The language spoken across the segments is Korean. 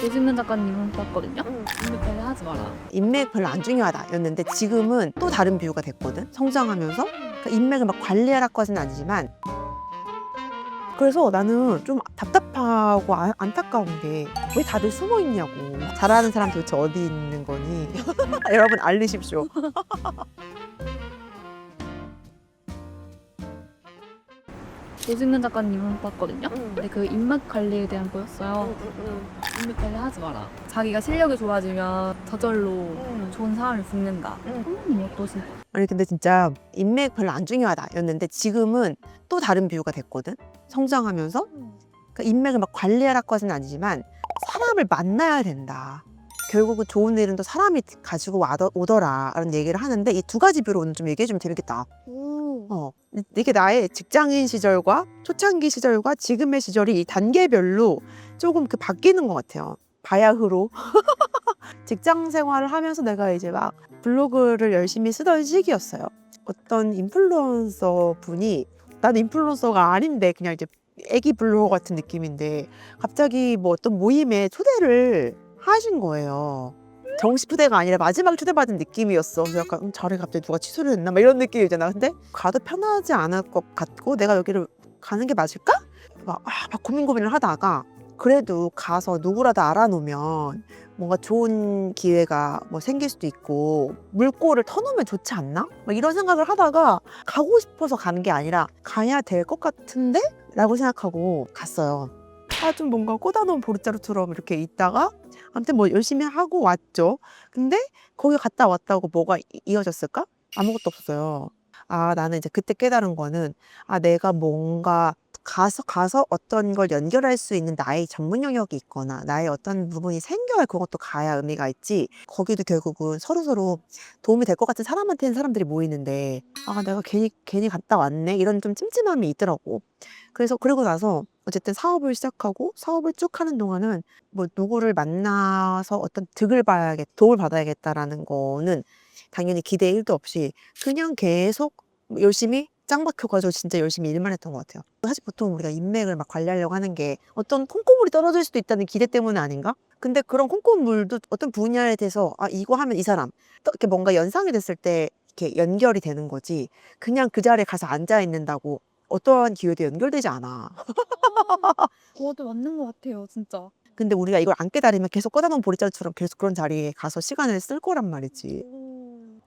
노진문 작가님은 봤거든요. 인맥 관리 하지 마라. 인맥 별로 안 중요하다였는데 지금은 또 다른 비유가 됐거든. 성장하면서 그러니까 인맥을 막 관리하라까지는 아니지만 그래서 나는 좀 답답하고 아- 안타까운 게 왜 다들 숨어 있냐고. 잘하는 사람 도대체 어디 있는 거니? 여러분 알리십시오. 노진문 작가님은 봤거든요. 근데 그 인맥 관리에 대한 거였어요. 인맥 관리 하지 마라. 자기가 실력이 좋아지면 저절로 좋은 사람을 붙는다. 선생님 어떠세요? 아니 근데 진짜 인맥 별로 안 중요하다였는데 지금은 또 다른 비유가 됐거든. 성장하면서 그러니까 인맥을 막 관리하라까지는 아니지만 사람을 만나야 된다. 결국은 좋은 일은 또 사람이 가지고 와더, 오더라 라는 얘기를 하는데 이 두 가지 비로 오늘 좀 얘기해 주면 재밌겠다. 어, 이게 나의 직장인 시절과 초창기 시절과 지금의 시절이 이 단계별로 조금 그 바뀌는 것 같아요. 바야흐로 직장 생활을 하면서 내가 이제 막 블로그를 열심히 쓰던 시기였어요. 어떤 인플루언서 분이 나는 인플루언서가 아닌데 그냥 이제 애기 블로거 같은 느낌인데 갑자기 뭐 어떤 모임에 초대를 하신 거예요. 정식 초대가 아니라 마지막 초대받은 느낌이었어. 그래서 약간 음, 자리 갑자기 누가 취소를 했나 막 이런 느낌이잖아. 근데 가도 편하지 않을 것 같고 내가 여기를 가는 게 맞을까? 막, 아, 막 고민 고민을 하다가 그래도 가서 누구라도 알아놓으면 뭔가 좋은 기회가 뭐 생길 수도 있고 물꼬를 터놓으면 좋지 않나? 막 이런 생각을 하다가 가고 싶어서 가는 게 아니라 가야 될 것 같은데? 라고 생각하고 갔어요. 아, 좀 뭔가 꽂아놓은 보르자루처럼 이렇게 있다가 아무튼 뭐 열심히 하고 왔죠. 근데 거기 갔다 왔다고 뭐가 이- 이어졌을까? 아무것도 없었어요. 아, 나는 이제 그때 깨달은 거는 아, 내가 뭔가 가서 가서 어떤 걸 연결할 수 있는 나의 전문 영역이 있거나 나의 어떤 부분이 생겨야 그것도 가야 의미가 있지. 거기도 결국은 서로 서로 도움이 될 것 같은 사람한테는 사람들이 모이는데 아, 내가 괜히 괜히 갔다 왔네 이런 좀 찜찜함이 있더라고. 그래서 그러고 나서 어쨌든 사업을 시작하고 사업을 쭉 하는 동안은 뭐 누구를 만나서 어떤 득을 봐야겠, 도움을 받아야겠다라는 거는 당연히 기대 1도 없이 그냥 계속 열심히 짱 박혀가지고 진짜 열심히 일만 했던 것 같아요. 사실 보통 우리가 인맥을 막 관리하려고 하는 게 어떤 콩고물이 떨어질 수도 있다는 기대 때문에 아닌가? 근데 그런 콩고물도 어떤 분야에 대해서 아 이거 하면 이 사람 또 이렇게 뭔가 연상이 됐을 때 이렇게 연결이 되는 거지 그냥 그 자리에 가서 앉아 있는다고 어떠한 기회도 연결되지 않아. 그것도 맞는 것 같아요, 진짜. 근데 우리가 이걸 안 깨달으면 계속 꺼다놓은 보리자루처럼 계속 그런 자리에 가서 시간을 쓸 거란 말이지.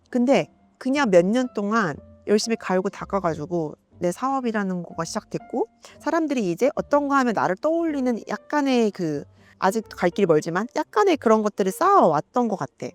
근데 그냥 몇 년 동안 열심히 갈고 닦아가지고 내 사업이라는 거가 시작됐고 사람들이 이제 어떤 거 하면 나를 떠올리는 약간의 그 아직 갈 길이 멀지만 약간의 그런 것들을 쌓아왔던 것 같아.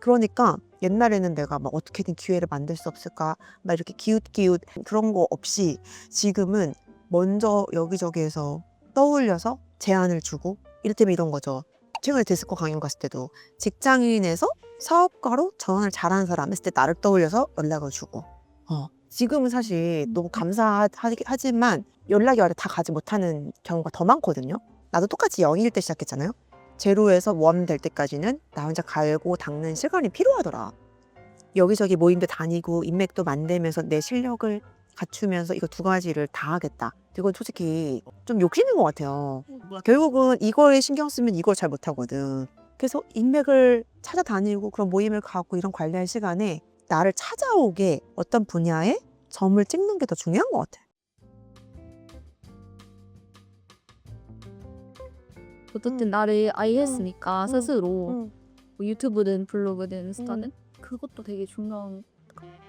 그러니까 옛날에는 내가 막 어떻게든 기회를 만들 수 없을까 막 이렇게 기웃기웃 그런 거 없이 지금은 먼저 여기저기에서 떠올려서 제안을 주고 이를테면 이런 거죠. 최근에 데스코 강연 갔을 때도 직장인에서 사업가로 전환을 잘하는 사람 했을 때 나를 떠올려서 연락을 주고 어. 지금은 사실 너무 감사하지만 연락이 와도 다 가지 못하는 경우가 더 많거든요. 나도 똑같이 영일 때 시작했잖아요. 제로에서 원 될 때까지는 나 혼자 갈고 닦는 시간이 필요하더라. 여기저기 모임도 다니고 인맥도 만들면서 내 실력을 갖추면서 이거 두 가지를 다 하겠다. 이건 솔직히 좀 욕심인 것 같아요. 결국은 이거에 신경 쓰면 이걸 잘 못하거든. 그래서 인맥을 찾아다니고 그런 모임을 가고 이런 관리할 시간에 나를 찾아오게 어떤 분야에 점을 찍는 게 더 중요한 것 같아. 어쨌든 나를 아이 했으니까 음. 스스로 음. 뭐 유튜브든 블로그든 인스타든 그것도 되게 중요한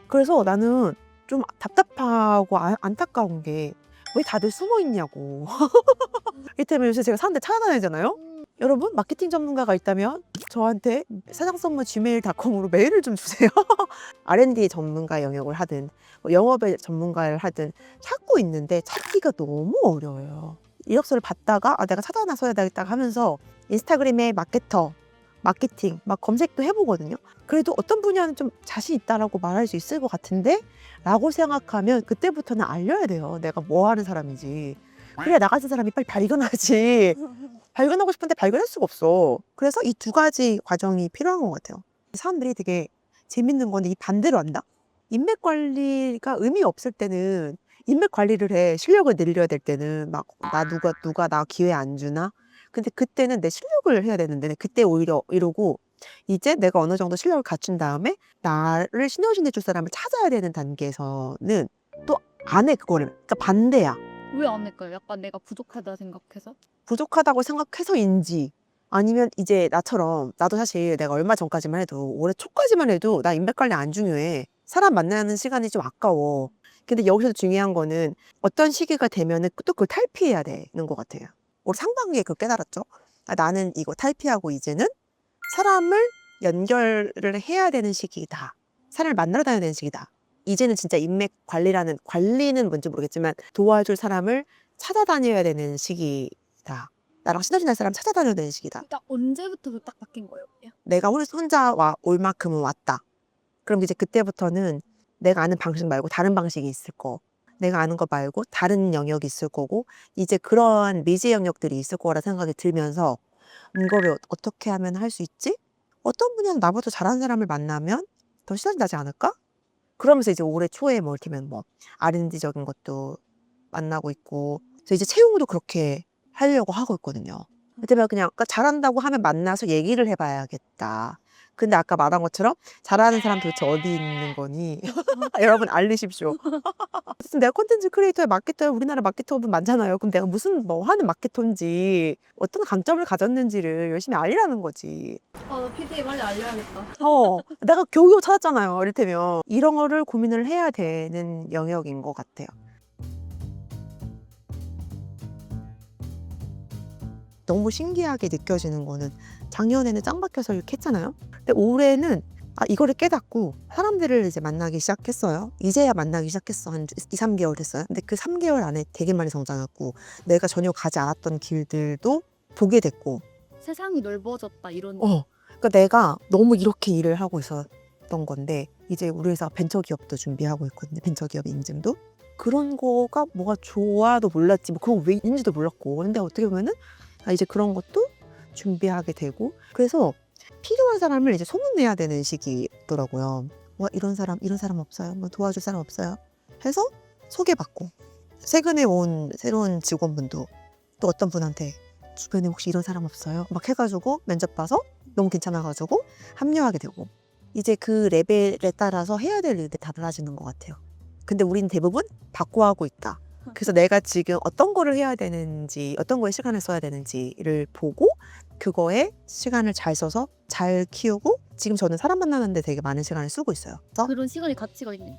그래서 나는 좀 답답하고 아- 안타까운 게 왜 다들 숨어 있냐고. 이때면 요새 제가 사는데 찾아다니잖아요. 여러분 마케팅 전문가가 있다면 저한테 사장선물 gmail.com으로 메일을 좀 주세요. R&D 전문가 영역을 하든 뭐 영업의 전문가를 하든 찾고 있는데 찾기가 너무 어려워요. 이력서를 받다가 아 내가 찾아 나서야 되겠다 하면서 인스타그램에 마케터, 마케팅 막 검색도 해보거든요. 그래도 어떤 분야는 좀 자신 있다라고 말할 수 있을 것 같은데 라고 생각하면 그때부터는 알려야 돼요. 내가 뭐 하는 사람인지. 그래야 나 같은 사람이 빨리 발견하지. 발견하고 싶은데 발견할 수가 없어. 그래서 이 두 가지 과정이 필요한 것 같아요. 사람들이 되게 재밌는 건데 이 반대로 한다? 인맥 관리가 의미 없을 때는 인맥 관리를 해. 실력을 늘려야 될 때는 막 나 누가 누가 나 기회 안 주나? 근데 그때는 내 실력을 해야 되는데 그때 오히려 이러고 이제 내가 어느 정도 실력을 갖춘 다음에 나를 신여진해 줄 사람을 찾아야 되는 단계에서는 또 안 해 그거를. 그러니까 반대야. 왜 안 할까요? 약간 내가 부족하다 생각해서? 부족하다고 생각해서인지 아니면 이제 나처럼 나도 사실 내가 얼마 전까지만 해도 올해 초까지만 해도 나 인맥 관리 안 중요해. 사람 만나는 시간이 좀 아까워. 근데 여기서 중요한 거는 어떤 시기가 되면은 또 그걸 탈피해야 되는 것 같아요. 우리 상반기에 그걸 깨달았죠. 아, 나는 이거 탈피하고 이제는 사람을 연결을 해야 되는 시기다. 사람을 만나러 다녀야 되는 시기다. 이제는 진짜 인맥 관리라는 관리는 뭔지 모르겠지만 도와줄 사람을 찾아다녀야 되는 시기다. 나랑 시너지 날 사람 찾아다녀야 되는 시기다. 그러니까 언제부터 딱 바뀐 거예요? 내가 혼- 혼자 와, 올 만큼은 왔다. 그럼 이제 그때부터는 내가 아는 방식 말고 다른 방식이 있을 거. 내가 아는 거 말고 다른 영역이 있을 거고 이제 그러한 미지 영역들이 있을 거라 생각이 들면서 이거를 어- 어떻게 하면 할 수 있지? 어떤 분야는 나보다 잘하는 사람을 만나면 더 시너지 나지 않을까? 그러면서 이제 올해 초에 뭐 이를테면 뭐 R&D적인 것도 만나고 있고 그래서 이제 채용도 그렇게 하려고 하고 있거든요. 그때면 그냥 아까 잘한다고 하면 만나서 얘기를 해봐야겠다. 근데 아까 말한 것처럼 잘하는 사람 도대체 어디 있는 거니? 여러분 알리십시오. 내가 콘텐츠 크리에이터야 마케터야 우리나라 마케터분 많잖아요. 그럼 내가 무슨 뭐 하는 마케터인지 어떤 강점을 가졌는지를 열심히 알리라는 거지. 아, PD에 빨리 알려야겠다. 어, 내가 겨우겨우 찾았잖아요. 이를테면 이런 거를 고민을 해야 되는 영역인 것 같아요. 너무 신기하게 느껴지는 거는 작년에는 짱 박혀서 이렇게 했잖아요. 근데 올해는 아, 이거를 깨닫고 사람들을 이제 만나기 시작했어요. 이제야 만나기 시작했어. 한 2, 3개월 됐어요. 근데 그 3개월 안에 되게 많이 성장했고 내가 전혀 가지 않았던 길들도 보게 됐고 세상이 넓어졌다 이런. 어. 그러니까 내가 너무 이렇게 일을 하고 있었던 건데 이제 우리 회사 벤처 기업도 준비하고 있거든요. 벤처 기업 인증도. 그런 거가 뭐가 좋아도 몰랐지. 뭐 그런 거왜 있는지도 몰랐고. 근데 어떻게 보면은 아, 이제 그런 것도 준비하게 되고 그래서 필요한 사람을 이제 소문내야 되는 시기더라고요. 와 이런 사람 이런 사람 없어요. 뭐 도와줄 사람 없어요. 해서 소개받고 최근에 온 새로운 직원분도 또 어떤 분한테 주변에 혹시 이런 사람 없어요? 막 해가지고 면접 봐서 너무 괜찮아가지고 합류하게 되고 이제 그 레벨에 따라서 해야 될 일들이 달라지는 것 같아요. 근데 우리는 대부분 바꿔 하고 있다. 그래서 내가 지금 어떤 거를 해야 되는지, 어떤 거에 시간을 써야 되는지를 보고 그거에 시간을 잘 써서 잘 키우고 지금 저는 사람 만나는데 되게 많은 시간을 쓰고 있어요. 그래서 그런 시간이 가치가 있네.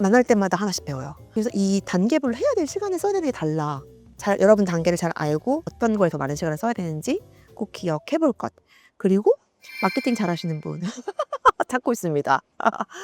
만날 때마다 하나씩 배워요. 그래서 이 단계별로 해야 될 시간을 써야 되는 게 달라. 잘 여러분 단계를 잘 알고 어떤 거에 더 많은 시간을 써야 되는지 꼭 기억해 볼 것. 그리고 마케팅 잘 하시는 분 찾고 있습니다.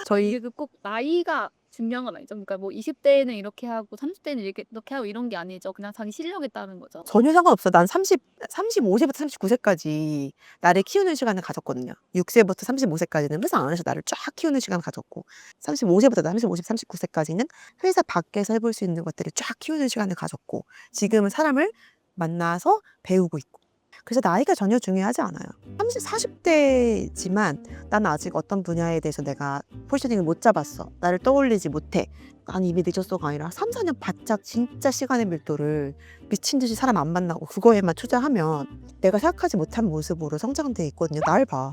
저희 이게 그꼭 나이가 중요한 건 아니죠. 그러니까 뭐 20대에는 이렇게 하고 30대는 이렇게 이렇게 하고 이런 게 아니죠. 그냥 자기 실력에 따른 거죠. 전혀 상관없어. 난 30, 35세부터 39세까지 나를 키우는 시간을 가졌거든요. 6세부터 35세까지는 회사 안에서 나를 쫙 키우는 시간을 가졌고 35세부터 30, 50, 39세까지는 회사 밖에서 해볼 수 있는 것들을 쫙 키우는 시간을 가졌고 지금은 사람을 만나서 배우고 있고 그래서 나이가 전혀 중요하지 않아요. 30, 40대지만 나는 아직 어떤 분야에 대해서 내가 포지셔닝을 못 잡았어. 나를 떠올리지 못해. 아니 이미 늦었어가 아니라 3, 4년 바짝 진짜 시간의 밀도를 미친 듯이 사람 안 만나고 그거에만 투자하면 내가 생각하지 못한 모습으로 성장돼 있거든요. 날 봐.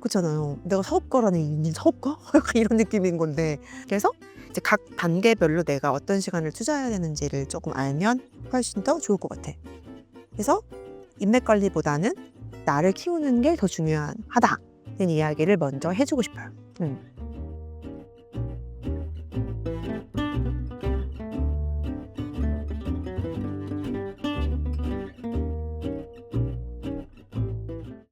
그렇잖아요. 내가 사업가라는 있는 사업가? 이런 느낌인 건데. 그래서 이제 각 단계별로 내가 어떤 시간을 투자해야 되는지를 조금 알면 훨씬 더 좋을 것 같아. 그래서 인맥 관리보다는 나를 키우는 게 더 중요하다는 이야기를 먼저 해주고 싶어요. 음.